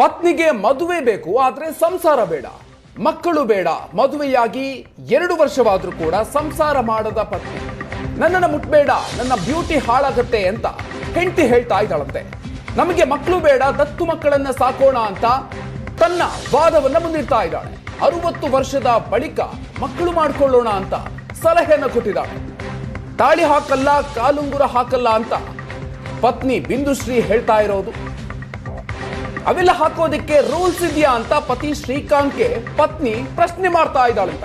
ಪತ್ನಿಗೆ ಮದುವೆ ಬೇಕು, ಆದರೆ ಸಂಸಾರ ಬೇಡ. ಮಕ್ಕಳು ಬೇಡ, ಮದುವೆಯಾಗಿ ಎರಡು ವರ್ಷವಾದರೂ ಕೂಡ ಸಂಸಾರ ಮಾಡದ ಪತ್ನಿ. ನನ್ನನ್ನು ಮುಟ್ಬೇಡ, ನನ್ನ ಬ್ಯೂಟಿ ಹಾಳಾಗತ್ತೆ ಅಂತ ಹೆಂಡತಿ ಹೇಳ್ತಾ ಇದ್ದಾಳಂತೆ. ನಮಗೆ ಮಕ್ಕಳು ಬೇಡ, ದತ್ತು ಮಕ್ಕಳನ್ನ ಸಾಕೋಣ ಅಂತ ತನ್ನ ವಾದವನ್ನ ಮುಂದಿಡ್ತಾ ಇದ್ದಾಳೆ. ಅರುವತ್ತು ವರ್ಷದ ಬಳಿಕ ಮಕ್ಕಳು ಮಾಡ್ಕೊಳ್ಳೋಣ ಅಂತ ಸಲಹೆಯನ್ನು ಕೊಟ್ಟಿದ್ದಾಳೆ. ತಾಳಿ ಹಾಕಲ್ಲ, ಕಾಲುಂಗುರ ಹಾಕಲ್ಲ ಅಂತ ಪತ್ನಿ ಬಿಂದುಶ್ರೀ ಹೇಳ್ತಾ ಇರೋದು. ಅವೆಲ್ಲ ಹಾಕೋದಕ್ಕೆ ರೂಲ್ಸ್ ಇದೆಯಾ ಅಂತ ಪತಿ ಶ್ರೀಕಾಂತ್ಗೆ ಪತ್ನಿ ಪ್ರಶ್ನೆ ಮಾಡ್ತಾ ಇದ್ದಾಳಂತ.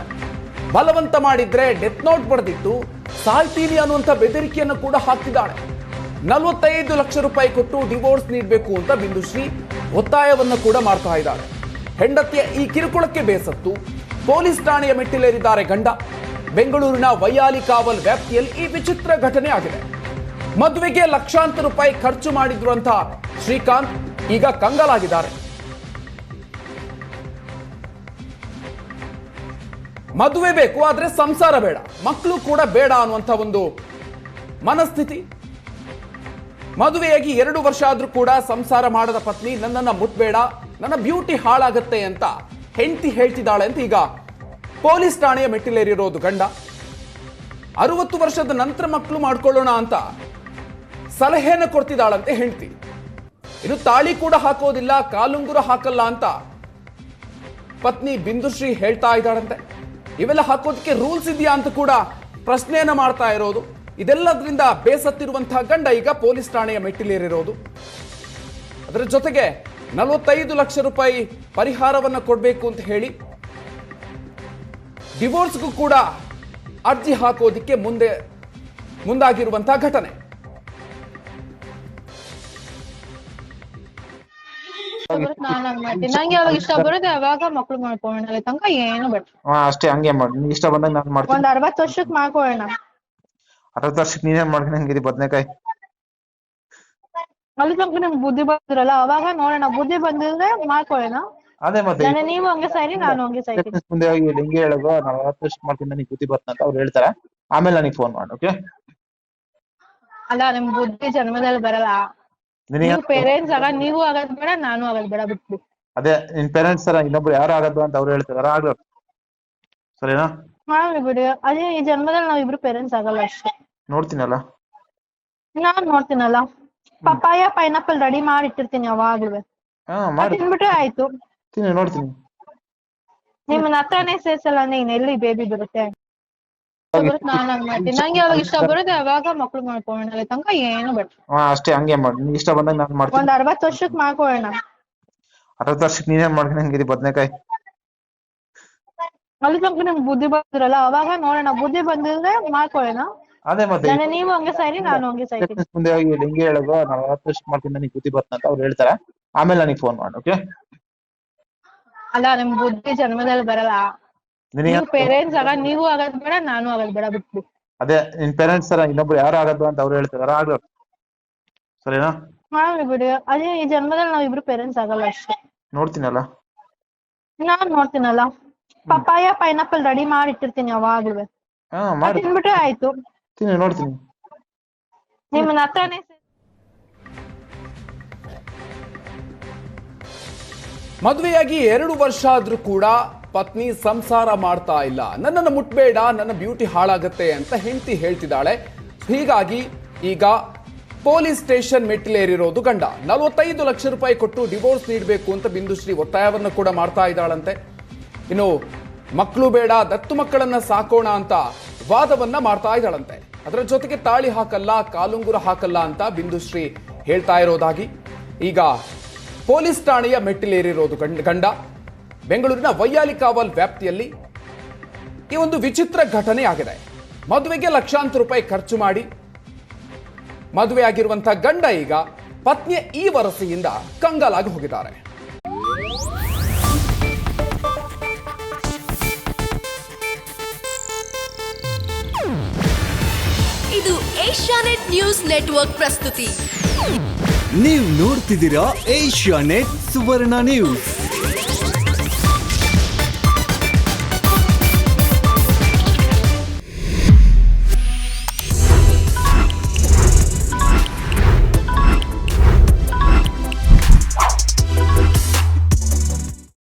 ಬಲವಂತ ಮಾಡಿದ್ರೆ ಡೆತ್ ನೋಟ್ ಬರೆದಿತ್ತು ಸಾಯ್ತೀನಿ ಅನ್ನುವಂಥ ಬೆದರಿಕೆಯನ್ನು ಕೂಡ ಹಾಕಿದ್ದಾಳೆ. ನಲವತ್ತೈದು ಲಕ್ಷ ರೂಪಾಯಿ ಕೊಟ್ಟು ಡಿವೋರ್ಸ್ ನೀಡಬೇಕು ಅಂತ ಬಿಂದುಶ್ರೀ ಒತ್ತಾಯವನ್ನು ಕೂಡ ಮಾಡ್ತಾ ಇದ್ದಾಳೆ. ಹೆಂಡತಿಯ ಈ ಕಿರುಕುಳಕ್ಕೆ ಬೇಸತ್ತು. ಪೊಲೀಸ್ ಠಾಣೆಯ ಮೆಟ್ಟಿಲೇರಿದ್ದಾರೆ ಗಂಡ. ಬೆಂಗಳೂರಿನ ವೈಯಾಲಿ ಕಾವಲ್ ವ್ಯಾಪ್ತಿಯಲ್ಲಿ ಈ ವಿಚಿತ್ರ ಘಟನೆ ಆಗಿದೆ. ಮದುವೆಗೆ ಲಕ್ಷಾಂತರ ರೂಪಾಯಿ ಖರ್ಚು ಮಾಡಿದ್ರು ಅಂತ ಶ್ರೀಕಾಂತ್ ಈಗ ಕಂಗಲಾಗಿದ್ದಾರೆ. ಮದುವೆ ಬೇಕು ಆದ್ರೆ ಸಂಸಾರ ಬೇಡ. ಮಕ್ಕಳು ಕೂಡ ಬೇಡ ಅನ್ನುವಂಥ ಒಂದು ಮನಸ್ಥಿತಿ. ಮದುವೆಯಾಗಿ ಎರಡು ವರ್ಷ ಆದ್ರೂ ಕೂಡ ಸಂಸಾರ ಮಾಡದ ಪತ್ನಿ ನನ್ನನ್ನ ಮುಟ್ಬೇಡ, ನನ್ನ ಬ್ಯೂಟಿ ಹಾಳಾಗತ್ತೆ ಅಂತ ಹೆಂಡತಿ ಹೇಳ್ತಿದ್ದಾಳೆ ಅಂತ ಈಗ ಪೊಲೀಸ್ ಠಾಣೆಯ ಮೆಟ್ಟಿಲೇರಿರೋದು ಗಂಡ. ಅರುವತ್ತು ವರ್ಷದ ನಂತರ ಮಕ್ಕಳು ಮಾಡ್ಕೊಳ್ಳೋಣ ಅಂತ ಸಲಹೆಯನ್ನು ಕೊಡ್ತಿದ್ದಾಳಂತೆ ಹೆಂಡತಿ. ಇನ್ನು ತಾಳಿ ಕೂಡ ಹಾಕೋದಿಲ್ಲ, ಕಾಲುಂಗುರ ಹಾಕಲ್ಲ ಅಂತ ಪತ್ನಿ ಬಿಂದುಶ್ರೀ ಹೇಳ್ತಾ ಇದ್ದಾಳಂತೆ. ಇವೆಲ್ಲ ಹಾಕೋದಕ್ಕೆ ರೂಲ್ಸ್ ಇದೆಯಾ ಅಂತ ಕೂಡ ಪ್ರಶ್ನೆಯನ್ನ ಮಾಡ್ತಾ ಇರೋದು. ಇದೆಲ್ಲದರಿಂದ ಬೇಸತ್ತಿರುವಂತಹ ಗಂಡ ಈಗ ಪೊಲೀಸ್ ಠಾಣೆಯ ಮೆಟ್ಟಿಲೇರಿರೋದು. ಅದರ ಜೊತೆಗೆ ನಲವತ್ತೈದು ಲಕ್ಷ ರೂಪಾಯಿ ಪರಿಹಾರವನ್ನು ಕೊಡಬೇಕು ಅಂತ ಹೇಳಿ ಡಿವೋರ್ಸ್ಗೂ ಕೂಡ ಅರ್ಜಿ ಹಾಕೋದಿಕ್ಕೆ ಮುಂದೆ ಮುಂದಾಗಿರುವಂತಹ ಘಟನೆ. ಬರುತ್ತೆ ನಾನ್ ಹಂಗ್ ಮಾಡ್ತೀನಿ. ನಂಗೆ ಯಾವಾಗ ಇಷ್ಟ ಬರುತ್ತೆ ಅವಾಗ ಮಕ್ಳು ಮಾಡ್ಕೊಳ್ಳೋಣ ಅಲ್ಲಿ ತನಕ ಏನು ಬೇಡ. ಹಾ ಅಷ್ಟೇ ಹಂಗೆ ಮಾಡಿ. ನಿಂಗೆ ಇಷ್ಟ ಬಂದಾಗ ನಾನು ಮಾಡ್ತೀನಿ. ಒಂದ್ ವರ್ಷಕ್ಕೆ ವರ್ಷಕ್ ಮಾಡ್ಕೊಳ್ಳೋಣ. ಅರವತ್ತು ವರ್ಷಕ್ಕೆ ನೀನೇನ್ ಮಾಡ್ಕೊಂಡು ಹಂಗಿದಿ ಬದ್ನೆಕಾಯಿ? ಅಲ್ಲಿ ತನಕ ನಿಮ್ಗೆ ಬುದ್ಧಿ ಬಂದಿರಲ್ಲ ಅವಾಗ ನೋಡೋಣ. ಬುದ್ಧಿ ಬಂದಿದ್ರೆ ಮಾಡ್ಕೊಳ್ಳೋಣ. ಅದೇ ಮತ್ತೆ ನಾನು ನೀವು ಹಂಗೆ ಸರಿ ನಾನು ಹಂಗೆ Seconds ಮುಂದೆ ಹೋಗಿ ಇಲ್ಲಿ ಹಿಂಗೆ ಹೇಳೋದು? ನಾನು ಅರವತ್ತು ವರ್ಷಕ್ಕೆ ಮಾಡ್ತೀನಿ ನನಗೆ ಬುದ್ಧಿ ಬರ್ತಂತ ಅಂತ ಅವ್ರು ಹೇಳ್ತಾರೆ. ಆಮೇಲೆ ನನಗೆ ಫೋನ್ ಮಾಡು ಓಕೆ ಅಲ್ಲ ನಿಮ್ ಬುದ್ಧಿ ಜನ್ಮದಲ್ಲಿ ಬರಲ್ಲ. ನೀವು ಪೇರೆಂಟ್ಸ್ ಆಗ ನೀವು ಆಗದ್ ಬೇಡ ನಾನು ಆಗದ್ ಬೇಡ ಬಿಟ್ಟು ಅದೇ ನಿನ್ ಪೇರೆಂಟ್ಸ್ ತರ ಇನ್ನೊಬ್ರು ಯಾರು ಆಗದ್ದು ಅಂತ ಅವ್ರು ಹೇಳ್ತಿದಾರ ಆಗ್ಲಿ ಸರಿನಾ? ಮಾಡ್ಲಿ ಬಿಡಿ ಅದೇ ಈ ಜನ್ಮದಲ್ಲಿ ನಾವ್ ಇಬ್ರು ಪೇರೆಂಟ್ಸ್ ಆಗಲ್ಲ ಅಷ್ಟೇ. ನೋಡ್ತೀನಲ್ಲ? ನಾನ್ ನೋಡ್ತೀನಲ್ಲ. ಪಪ್ಪಾಯ ಪೈನಾಪಲ್ ರೆಡಿ ಮಾಡಿ. ಇಟ್ಟಿರ್ತೀನಿ ಯಾವಾಗ್ಲೂ ತಿನ್ಬಿಟ್ರೆ ಆಯ್ತು. ತಿನ್ನಿ ನೋಡ್ತೀನಿ. ನಿಮ್ಮನ್ನ ಹತ್ರನೇ ಸೇರ್ಸಲ್ಲ ನೀನ್ ಎಲ್ಲಿ ಬೇಬಿ ಬರುತ್ತೆ? ಬರುತ್ತೆ ನಾನ್ ಹಂಗ್ ಮಾಡ್ತೀನಿ. ನಂಗೆ ಯಾವಾಗ ಇಷ್ಟ ಬರುತ್ತೆ ಅವಾಗ ಮಕ್ಳು ಮಾಡ್ಕೊಳ್ಳೋಣ. ತನಕ ಏನು ಬೇಡ. ಹಾ ಅಷ್ಟೇ ಹಂಗೆ ಮಾಡಿ. ನಿಂಗೆ ಇಷ್ಟ ಬಂದಾಗ ನಾನು ಮಾಡ್ತೀನಿ. ಒಂದ್ ವರ್ಷಕ್ಕೆ ವರ್ಷಕ್ ಮಾಡ್ಕೊಳ್ಳೋಣ. ಅರವತ್ತು ವರ್ಷಕ್ಕೆ ನೀನೇ ಮಾಡ್ತೀನಿ ಬದನೆಕಾಯಿ. ಅಲ್ಲಿ ತನಕ ನಿಮ್ಗೆ ಬುದ್ಧಿ ಬಂದಿರಲ್ಲ ಅವಾಗ ನೋಡೋಣ. ಬುದ್ಧಿ ಬಂದಿದ್ರೆ ಮಾಡ್ಕೊಳ್ಳೋಣ. ಅದೇ ಮತ್ತೆ ನಾನು ನೀವು ಹಂಗೆ ಸರಿ ನಾನು ಹಂಗೆ Seconds ಮುಂದೆ ಹೋಗಿ ಇಲ್ಲಿ ಹಿಂಗೆ ಹೇಳೋದು ನಾನು ಅರವತ್ತು ವರ್ಷಕ್ಕೆ ಮಾಡ್ತೀನಿ ನನಗೆ ಬುದ್ಧಿ ಬರ್ತಂತ ಅಂತ ಅವ್ರು ಹೇಳ್ತಾರೆ. ಆಮೇಲೆ ನನಗೆ ಫೋನ್ ಮಾಡು ಓಕೆ ಅಲ್ಲ ನಿಮ್ ಬುದ್ಧಿ ಜನ್ಮದಲ್ಲಿ ಬರಲ್ಲ. ನಿನಗೆ ನೀವು ಪೇರೆಂಟ್ಸ್ ಆಗ ನೀವು ಆಗದ್ ಬೇಡ ನಾನು ಆಗದ್ ಬೇಡ ಬಿಟ್ಟು ಅದೇ ನಿನ್ ಪೇರೆಂಟ್ಸ್ ತರ ಇನ್ನೊಬ್ರು ಯಾರು ಆಗೋದು ಅಂತ ಅವ್ರು ಹೇಳ್ತಿದಾರ ಆಗ್ಲಿ ಸರಿನಾ? ಮಾಡ್ಲಿ ಬಿಡಿ ಅದೇ ಈ ಜನ್ಮದಲ್ಲಿ ನಾವ್ ಇಬ್ರು ಪೇರೆಂಟ್ಸ್ ಆಗಲ್ಲ ಅಷ್ಟೇ. ನೋಡ್ತೀನಲ್ಲ? ನಾನ್ ನೋಡ್ತೀನಲ್ಲ. ಪಪ್ಪಾಯ ಪೈನಾಪಲ್ ರೆಡಿ ಮಾಡಿ ಇಟ್ಟಿರ್ತೀನಿ ಯಾವಾಗ್ಲೂ. ಹಾ ಮಾಡಿ. ತಿನ್ಬಿಟ್ರೆ ಆಯ್ತು. ತಿನ್ನಿ ನೋಡ್ತೀನಿ. ನಿಮ್ಮನ್ನ ಹತ್ರನೇ ಮದುವೆಯಾಗಿ ಎರಡು ವರ್ಷ ಆದ್ರೂ ಕೂಡ ಪತ್ನಿ ಸಂಸಾರ ಮಾಡ್ತಾ ಇಲ್ಲ. ನನ್ನನ್ನು ಮುಟ್ಬೇಡ, ನನ್ನ ಬ್ಯೂಟಿ ಹಾಳಾಗತ್ತೆ ಅಂತ ಹೆಂಡತಿ ಹೇಳ್ತಿದ್ದಾಳೆ. ಹೀಗಾಗಿ ಈಗ ಪೊಲೀಸ್ ಸ್ಟೇಷನ್ ಮೆಟ್ಟಿಲೇರಿರೋದು ಗಂಡ. ನಲವತ್ತೈದು ಲಕ್ಷ ರೂಪಾಯಿ ಕೊಟ್ಟು ಡಿವೋರ್ಸ್ ನೀಡಬೇಕು ಅಂತ ಬಿಂದುಶ್ರೀ ಒತ್ತಾಯವನ್ನು ಕೂಡ ಮಾಡ್ತಾ ಇದ್ದಾಳಂತೆ. ಇನ್ನು ಮಕ್ಕಳು ಬೇಡ, ದತ್ತು ಮಕ್ಕಳನ್ನ ಸಾಕೋಣ ಅಂತ ವಾದವನ್ನ ಮಾಡ್ತಾ ಇದ್ದಾಳಂತೆ. ಅದರ ಜೊತೆಗೆ ತಾಳಿ ಹಾಕಲ್ಲ, ಕಾಲುಂಗುರ ಹಾಕಲ್ಲ ಅಂತ ಬಿಂದುಶ್ರೀ ಹೇಳ್ತಾ ಇರೋದಾಗಿ ಈಗ ಪೊಲೀಸ್ ಠಾಣೆಯ ಮೆಟ್ಟಿಲೇರಿರೋದು ಗಂಡ. ಬೆಂಗಳೂರಿನ ವೈಯಾಲಿ ಕಾವಲ್ ವ್ಯಾಪ್ತಿಯಲ್ಲಿ ಈ ಒಂದು ವಿಚಿತ್ರ ಘಟನೆ ಆಗಿದೆ. ಮದುವೆಗೆ ಲಕ್ಷಾಂತರ ರೂಪಾಯಿ ಖರ್ಚು ಮಾಡಿ ಮದುವೆಯಾಗಿರುವಂತಹ ಗಂಡ ಈಗ ಪತ್ನಿಯ ಈ ವರಸೆಯಿಂದ ಕಂಗಾಲಾಗಿ ಹೋಗಿದ್ದಾರೆ. ಇದು ಏಷ್ಯಾನೆಟ್ ನ್ಯೂಸ್ ನೆಟ್ವರ್ಕ್ ಪ್ರಸ್ತುತಿ. ನೀವು ನೋಡ್ತಿದ್ದೀರಾ ಏಷ್ಯಾ ನೆಟ್ ಸುವರ್ಣ ನ್ಯೂಸ್.